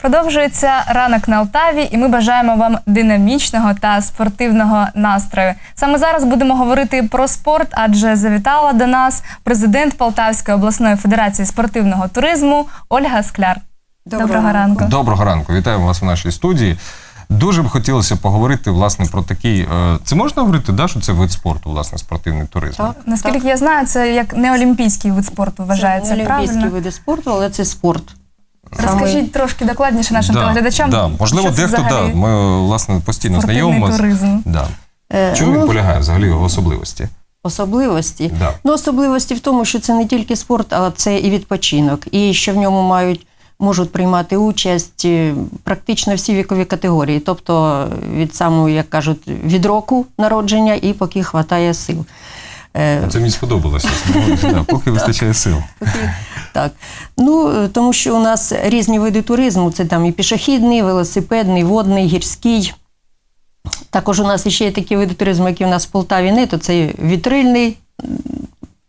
Продовжується ранок на Алтаві, і ми бажаємо вам динамічного та спортивного настрою. Саме зараз будемо говорити про спорт, адже завітала до нас президент Полтавської обласної федерації спортивного туризму Ольга Скляр. Доброго Доброго ранку. Доброго ранку, вітаємо вас в нашій студії. Дуже б хотілося поговорити власне про такий. е, Це можна говорити, да, що це вид спорту, власне, спортивний туризм? Так, Наскільки я знаю, це як неолімпійський вид спорту вважається це не олімпійські правильно. види спорту, але це спорт. Розкажіть трошки докладніше нашим телеглядачам. Да. Можливо, що це дехто да, взагалі ми власне постійно спортивний знайомимося. туризм. Да. Е, Чому він ну, полягає взагалі його особливості? особливості. Да. Ну, особливості в тому, що це не тільки спорт, а це і відпочинок. І що в ньому мають можуть приймати участь е, практично всі вікові категорії, тобто від самого, як кажуть, від року народження і поки хватає сил. Е, Це мені сподобалося. Да, Поки вистачає сил. Поки- Так. Ну, е, тому що у нас різні види туризму: це там і пішохідний, велосипедний, водний, гірський. Також у нас ще є такі види туризму, які у нас в Полтаві не, то це вітрильний.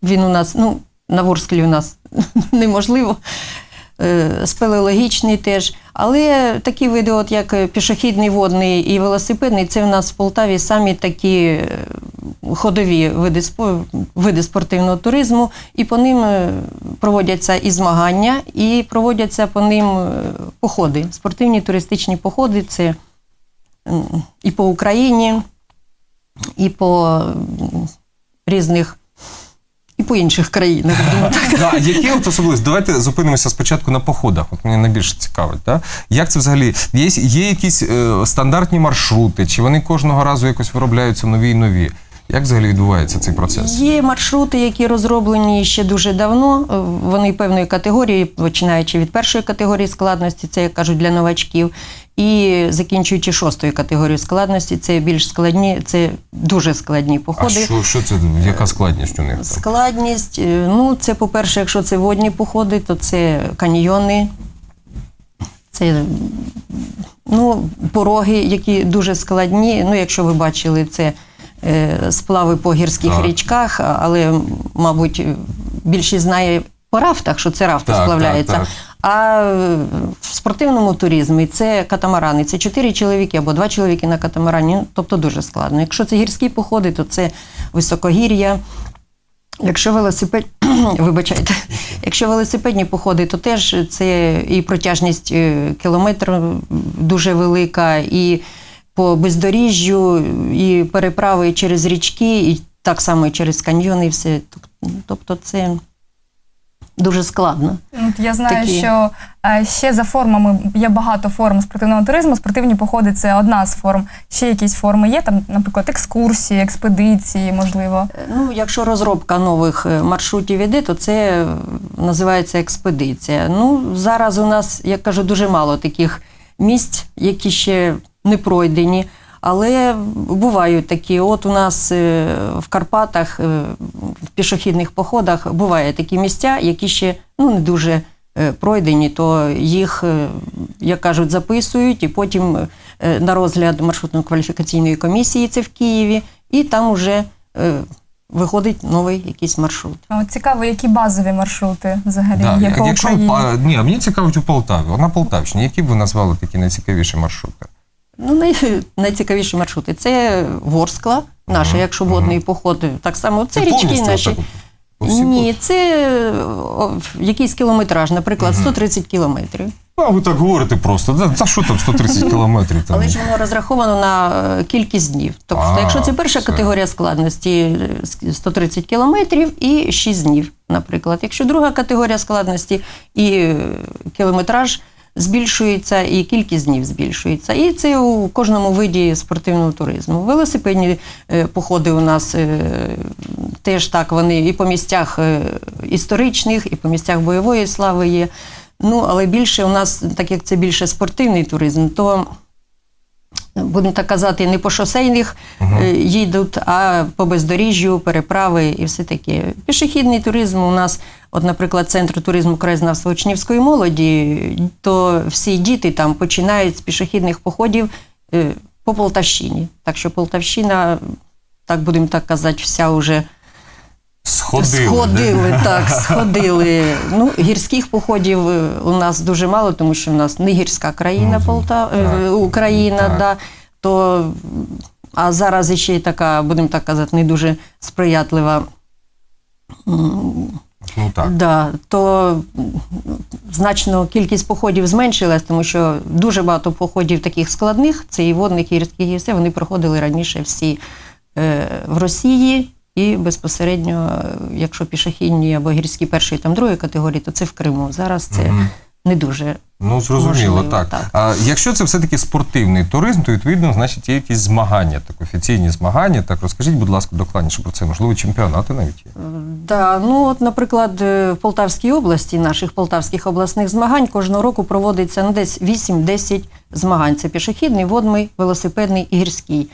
Він у нас, ну, на Ворсклі у нас неможливо. Е, Спелеологічний теж. Але такі види, от як пішохідний, водний і велосипедний, це в нас в Полтаві самі такі е, ходові види, види спортивного туризму, і по ним е, проводяться і змагання, і проводяться по ним е, походи. Спортивні туристичні походи це і по Україні, і по різних, і по інших країнах. Які от особливості? Давайте зупинимося спочатку на походах. От мені найбільше цікавить. Да? Як це взагалі? Є, є якісь е, стандартні маршрути, чи вони кожного разу якось виробляються нові і нові? Як взагалі відбувається цей процес? Є маршрути, які розроблені ще дуже давно. Е, Вони певної категорії, починаючи від першої категорії складності, це як кажуть для новачків, і закінчуючи шостою категорією складності, це більш складні, це дуже складні А походи. що, що це? Яка складність у них? там? Складність, е, ну це, по-перше, якщо це водні походи, то це каньйони, це ну, пороги, які дуже складні. Ну, якщо ви бачили, це сплави по гірських Так. річках, але, мабуть, більшість знає по рафтах, що це рафти Так, сплавляються. так, так. А е, в спортивному туризмі це катамарани, це чотири чоловіки або два чоловіки на катамарані, ну, тобто дуже складно. Якщо це гірські походи, то це високогір'я. Якщо велосипед, вибачайте, якщо велосипедні походи, то теж це і протяжність е, кілометрів дуже велика, і по бездоріжжю, і переправи через річки, і так само і через каньйони, і все. Тобто це дуже складно. Я знаю, Такі. що е, ще за формами є багато форм спортивного туризму. Спортивні походи це одна з форм. Ще якісь форми є там, наприклад, екскурсії, експедиції, можливо. Ну, якщо розробка нових е, маршрутів іде, то це е, називається експедиція. Ну, зараз у нас, як кажу, дуже мало таких місць, які ще не пройдені. Але бувають такі. От у нас е, в Карпатах, е, в пішохідних походах бувають такі місця, які ще ну, не дуже е, пройдені, то їх, як кажуть, записують, і потім на розгляд маршрутно-кваліфікаційної комісії, це в Києві, і там уже виходить новий якийсь маршрут. А От цікаво, які базові маршрути взагалі Да, є по якщо Україні. ні, а мені цікавить у Полтаві. На Полтавщині, які б ви назвали такі найцікавіші маршрути? Ну, най, найцікавіші маршрути це Ворскла, наша, якщо водний поход, так само це, річки повністю наші. отак Ні, це о, якийсь кілометраж, наприклад, 130 кілометрів. А ви так говорите просто. За, за що там 130 кілометрів? Там? Але ж воно розраховано на е, кількість днів. Тобто, А, якщо це перша все. категорія складності е, 130 кілометрів і 6 днів, наприклад. Якщо друга категорія складності і е, кілометраж збільшується, і кількість днів збільшується. І це у кожному виді спортивного туризму. Велосипедні е, походи у нас е, теж так, вони і по місцях е, історичних, і по місцях бойової слави є. Ну, але більше у нас, так як це більше спортивний туризм, то будемо так казати, не по шосейних е, їдуть, а по бездоріжжю, переправи і все таке. Пішохідний туризм у нас, от, наприклад, центр туризму краєзнавства учнівської молоді, то всі діти там починають з пішохідних походів е, по Полтавщині. Так що Полтавщина, так будемо так казати, вся вже Сходили. Сходили, так, сходили. Ну, гірських походів е, у нас дуже мало, тому що в нас не гірська країна Ну, Полта... е, так. Україна, Так. да, то, а зараз ще й така, будемо так казати, не дуже сприятлива. Ну так. Да, то значно кількість походів зменшилась, тому що дуже багато походів таких складних, це і водних, і гірських, і все, вони проходили раніше всі е, в Росії. І безпосередньо, е, якщо пішохідні або гірські першої там другої категорії, то це в Криму. Зараз це Мгм. Не дуже. Ну, зрозуміло, Можливо, так. так. А якщо це все-таки спортивний туризм, то відповідно, значить, є якісь змагання, так офіційні змагання. Так розкажіть, будь ласка, докладніше про це. Можливо, чемпіонати навіть є. Е, Да, ну от, наприклад, е, в Полтавській області, наших полтавських обласних змагань кожного року проводиться ну, десь 8-10 змагань. Це пішохідний, водний, велосипедний і гірський.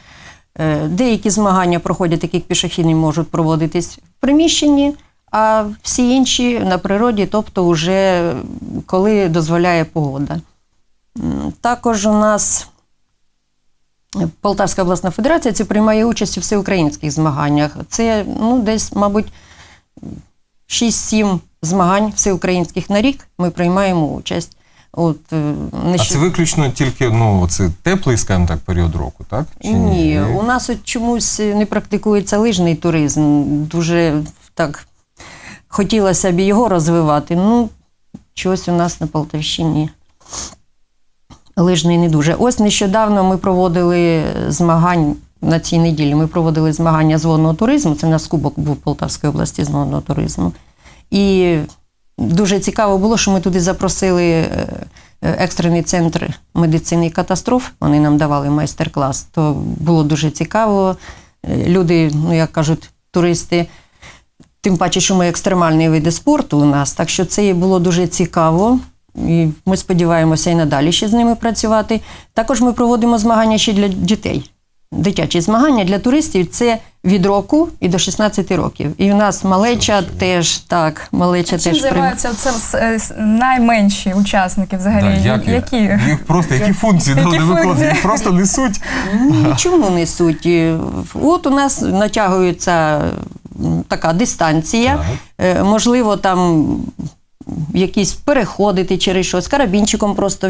Е, Деякі змагання проходять, такі як пішохідні, можуть проводитись в приміщенні, а всі інші на природі, тобто вже коли дозволяє погода. Також у нас Полтавська обласна федерація це приймає участь у всеукраїнських змаганнях. Це ну, десь, мабуть, 6-7 змагань всеукраїнських на рік ми приймаємо участь. От, е, А це виключно тільки ну, це теплий, скажімо так, період року, так? Чи Ні, у нас от чомусь не практикується лижний туризм. Дуже так хотілося б його розвивати. Ну, чогось у нас на Полтавщині лижний не дуже. Ось нещодавно ми проводили змагань на цій неділі. Ми проводили змагання з водного туризму. Це у нас кубок був в Полтавській області з водного туризму. І дуже цікаво було, що ми туди запросили е, е, екстрений центр медицини і катастроф. Вони нам давали майстер-клас. То було дуже цікаво. Е, Люди, ну як кажуть, туристи. Тим паче, що ми екстремальні види спорту у нас, так що це було дуже цікаво. І ми сподіваємося і надалі ще з ними працювати. Також ми проводимо змагання ще для дітей. Дитячі змагання для туристів це від року і до 16 років. І в нас малеча теж так, малеча Чим теж приймає. займаються оце с- е, найменші учасники взагалі? Да, як, Які? Їх просто які функції Які виконують? Їх просто несуть. Ні, Чому несуть? От у нас натягується м, така дистанція. Так. Е, Можливо, там якісь переходити через щось, карабінчиком просто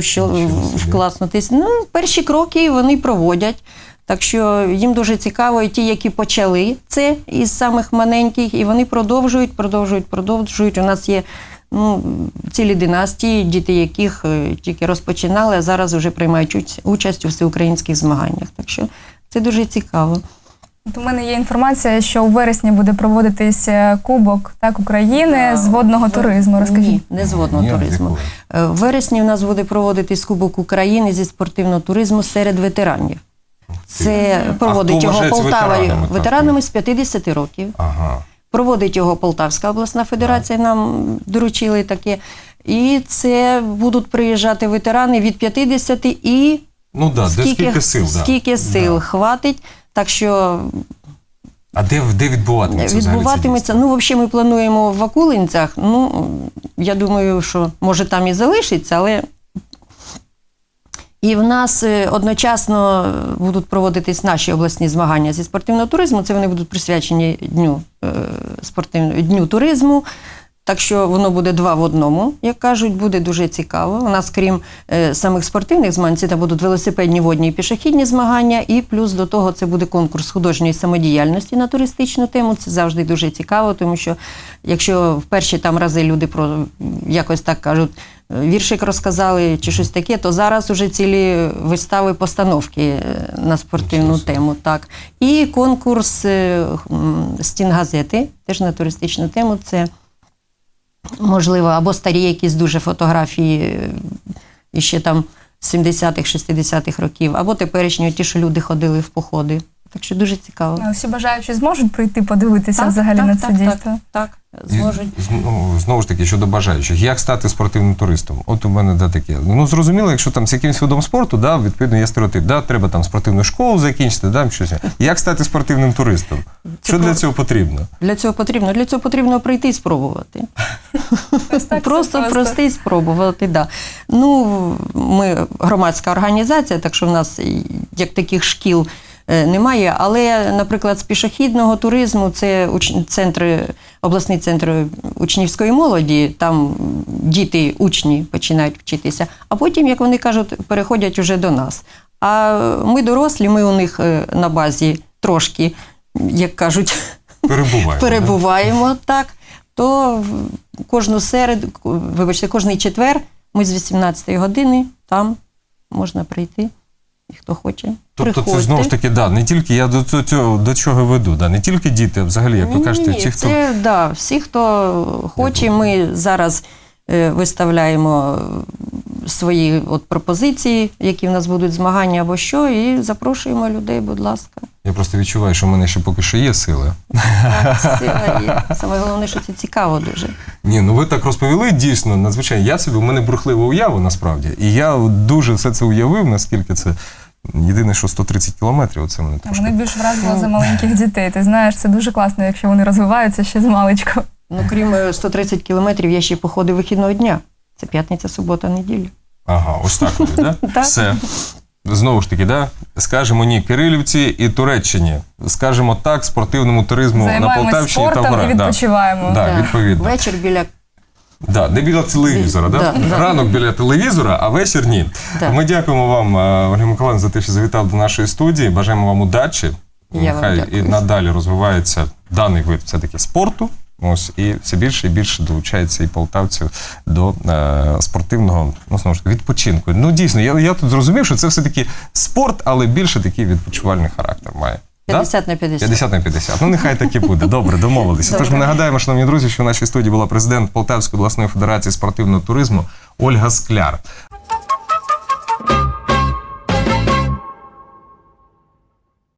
вкласнутись. Ну, перші кроки вони проводять. Так що їм дуже цікаво, і ті, які почали це із самих маленьких, і вони продовжують, продовжують, продовжують. У нас є ну, цілі династії, діти яких е, тільки розпочинали, а зараз вже приймають участь у всеукраїнських змаганнях. Так що це дуже цікаво. От у мене є інформація, що у вересні буде проводитись е, Кубок так України з водного туризму. Розкажіть. Ні, не з водного Ні, туризму. Е, В вересні у нас буде проводитись Кубок України зі спортивного туризму серед ветеранів. Це проводить його Полтава ветеранами, ветеранами з 50 років. Ага. Проводить його Полтавська обласна федерація, нам доручили таке. І це будуть приїжджати ветерани від 50 і Ну так, да, де скільки сил, да. скільки сил Да. хватить. Так що А де, де відбуватиметься? відбуватиметься. Ну, взагалі, ми плануємо в Акулинцях. Ну, я думаю, що може там і залишиться, але. І в нас е, одночасно е, будуть проводитись наші обласні змагання зі спортивного туризму. Це вони будуть присвячені дню е, спортивного дню туризму. Так що воно буде два в одному, як кажуть, буде дуже цікаво. У нас, крім е, самих спортивних змагань, це будуть велосипедні, водні і пішохідні змагання, і плюс до того це буде конкурс художньої самодіяльності на туристичну тему. Це завжди дуже цікаво, тому що якщо в перші там рази люди про якось так кажуть, е, віршик розказали чи щось таке, то зараз уже цілі вистави постановки е, на спортивну тему. Так. І конкурс е, м, стінгазети, теж на туристичну тему. Це можливо, або старі якісь дуже фотографії е, іще там 70-х, 60-х років, або теперішні ті, що люди ходили в походи. Так що дуже цікаво. Всі бажаючі зможуть прийти подивитися Так, взагалі так, на так, це дійство. Так, так, зможуть. знову, знову ж таки, щодо бажаючих, як стати спортивним туристом? От у мене да, таке. Ну зрозуміло, якщо там з якимось видом спорту, да, відповідно є стереотип. Да, треба там спортивну школу закінчити, да, щось. Як стати спортивним туристом? Що для цього потрібно? Для цього потрібно. Для цього потрібно прийти і спробувати. Просто прости і спробувати. Да. Ну, ми громадська організація, так що в нас як таких шкіл е, немає. Але, наприклад, з пішохідного туризму це уч- центр, обласний центр учнівської молоді, там діти, учні починають вчитися, а потім, як вони кажуть, переходять уже до нас. А ми дорослі, ми у них е, на базі трошки, як кажуть, Перебуває. перебуваємо так, то кожну середу, вибачте, кожний четвер ми з 18 години там можна прийти, і хто хоче. Тобто це знову ж таки, да, не тільки я до цього, до чого веду, да, не тільки діти, а взагалі, як ви кажете, ні, ті, хто це да, всі, хто хоче, ми зараз е, виставляємо свої от пропозиції, які в нас будуть змагання або що, і запрошуємо людей, будь ласка. я просто відчуваю, що в мене ще поки що є сили. Так, сила є. Саме головне, що це цікаво дуже. Ні, ну ви так розповіли дійсно надзвичайно. Я собі у мене бурхлива уява насправді, і я дуже все це уявив, наскільки це єдине, що 130 кілометрів. Оце мене трошки. Мене більш вразило за маленьких дітей. Ти знаєш, це дуже класно, якщо вони розвиваються ще з маличку. Ну, крім е, 130 кілометрів, є ще походи вихідного дня. Це п'ятниця, субота, неділя. Ага, ось так буде, да? Так. Все. Знову ж таки, да? скажемо ні Кирилівці і Туреччині. Скажемо так спортивному туризму на Полтавщині та спортом горах. і відпочиваємо. Да, Так. відповідно. Вечір біля Да, не біля телевізора, да? Да, да. ранок біля телевізора, а вечір ні. Да. Ми дякуємо вам, е, Ольга Миколаївна, за те, що завітали до нашої студії. Бажаємо вам удачі. Я вам Нехай і надалі розвивається даний вид все-таки спорту. Ось і все більше і більше долучається і полтавців до е, спортивного ну, знову ж таки, відпочинку. Ну дійсно, я, я тут зрозумів, що це все-таки спорт, але більше такий відпочивальний характер має. Да? на 50. 50 на 50. Ну, нехай так і буде. Добре, домовилися. Тож ми нагадаємо, шановні друзі, що в нашій студії була президент Полтавської обласної федерації спортивного туризму Ольга Скляр.